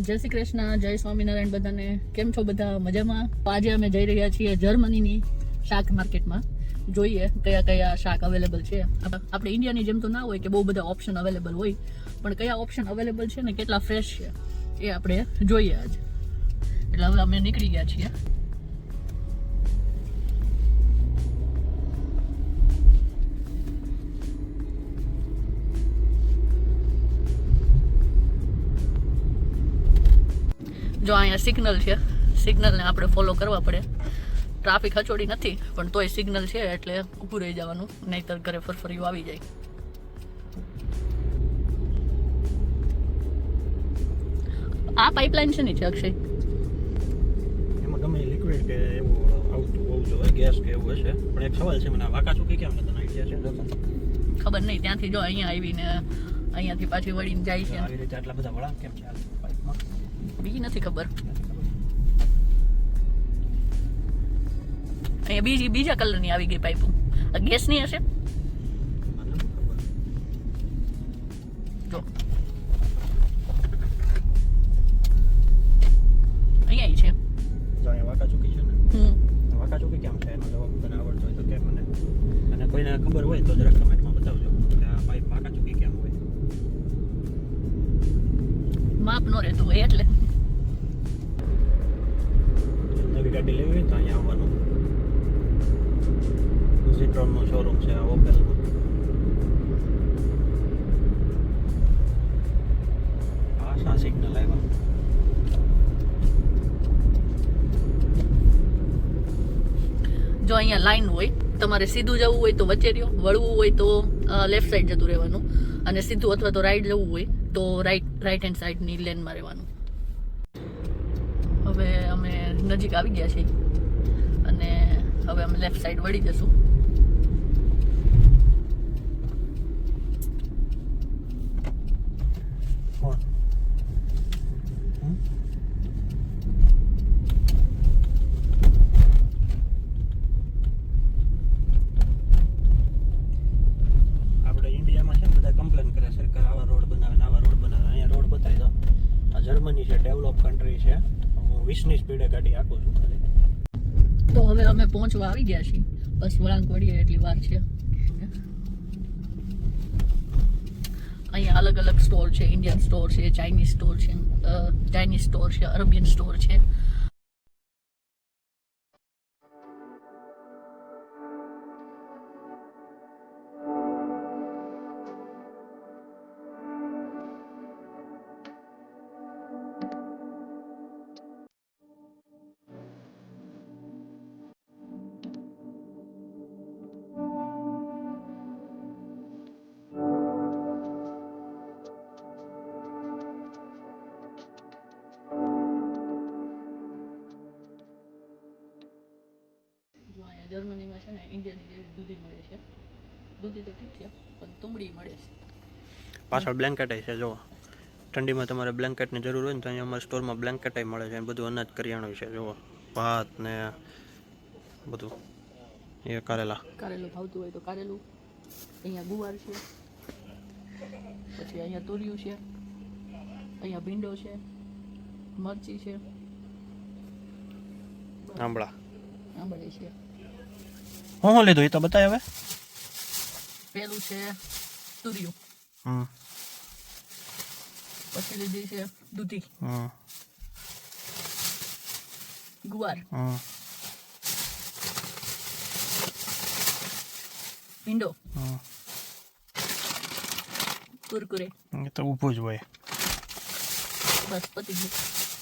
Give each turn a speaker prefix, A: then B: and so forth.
A: જય શ્રી કૃષ્ણ, જય સ્વામિનારાયણ બધાને. કેમ છો બધા? મજામાં? આજે અમે જઈ રહ્યા છીએ જર્મનીની શાક માર્કેટમાં. જોઈએ કયા કયા શાક અવેલેબલ છે. આપ- આપણે ઇન્ડિયાની જેમ તો ના હોય કે બહુ બધા ઓપ્શન અવેલેબલ હોય, પણ કયા ઓપ્શન અવેલેબલ છે ને કેટલા ફ્રેશ છે એ આપણે જોઈએ આજે. એટલે હવે અમે નીકળી ગયા છીએ. જો અહીંયા સિગ્નલ છે. સિગ્નલને આપણે ફોલો કરવા પડે. ટ્રાફિક હચોડી નથી પણ તોય સિગ્નલ છે એટલે ઊભું રહી જવાનું નહીતર ઘરે ફરફરી આવી જાય. આ પાઇપલાઇન છે ને છે અક્ષય?
B: એમાં ગમે લિક્વિડ કે એવું આવતું હોવું જોઈએ ગેસ કે એવું હશે. પણ એક સવાલ છે મને વાકા ચૂકી કેમ નથી? આઈડિયા છે?
A: ખબર નહીં ત્યાંથી જો અહીંયા આવીને અહીંયાથી પાછી વળીને જાય છે.
B: આવી રીતે આટલા બધા વળાંક કેમ પાઇપમાં
A: બીજી નથી ખબર. અહીંયા બીજી બીજા કલરની આવી ગઈ પાઇપો આ ગેસની હશે? જો. અહીંયા છે.
B: કોઈને ખબર હોય તો જરાક કમેન્ટમાં બતાવજો કે આ પાઇપ વાંકા ચૂકી કેમ હોય.
A: માપ નો રહેતું હોય એટલે.
B: નવી ગાડી લેવી હોય તો અહીંયા આવવાનું. ઝીટ્રોનનો શોરૂમ છે આ ઓપેલનો હા સા સિગ્નલ આવ્યા.
A: જો અહીંયા લાઈન હોય તમારે સીધું જવું હોય તો વચ્ચે રહ્યો વળવું હોય તો લેફ્ટ સાઈડ જતું રહેવાનું. અને સીધું અથવા તો રાઈટ જવું હોય તો રાઈટ રાઈટ હેન્ડ સાઈડની લેનમાં રહેવાનું હવે અમે નજીક આવી ગયા છીએ. અને હવે અમે લેફ્ટ સાઈડ વળી જશું
B: કોણ હમ? આપણે ઇન્ડિયામાં છે ને બધા કમ્પ્લેન કરે સરકાર આવા રોડ બનાવે ને આવા રોડ બનાવે અહીંયા રોડ બતાવી દો આ જર્મની છે, ડેવલપ કન્ટ્રી છે. હું વીસની સ્પીડે ગાડી આખું છું ખાલી.
A: તો હવે અમે પહોંચવા આવી ગયા છીએ. બસ વળાંક વળીએ એટલી વાર છે. અહીંયા અલગ અલગ સ્ટોર છે ઇન્ડિયન સ્ટોર છે ચાઇનીઝ સ્ટોર છે ચાઇનીઝ સ્ટોર છે અરેબિયન સ્ટોર છે. જર્મનીમાં છે ને ઇન્ડિયાની જેવી દૂધી મળે છે. દૂધી તો ઠીક છે પણ તુંબડી મળે છે.
B: પાછળ બ્લેન્કેટ છે જો ઠંડીમાં તમારે બ્લેન્કેટની જરૂર હોય ને તો અહીંયા અમારા સ્ટોરમાં બ્લેન્કેટ મળે છે બધું અનાજ કરિયાણું છે જુઓ. ભાત ને બધું. એ કારેલા.
A: કારેલું ભાવતું હોય તો કારેલું. અહીંયા ગુવાર છે. પછી અહીંયા તુરિયું છે. અહીંયા ભીંડો છે. મરચી છે.
B: આંબળા.
A: આંબળી છે.
B: હું શું લીધું એ તો બતાય હવે?
A: પેલું છે તુરિયું.
B: હમ.
A: પછી લીધી છે દૂધી.
B: હમ.
A: ગુવાર.
B: હમ.
A: ભીંડો.
B: હમ.
A: કુરકુરે.
B: એ તો ઊભું જ હોય.
A: બસ પતી ગયું.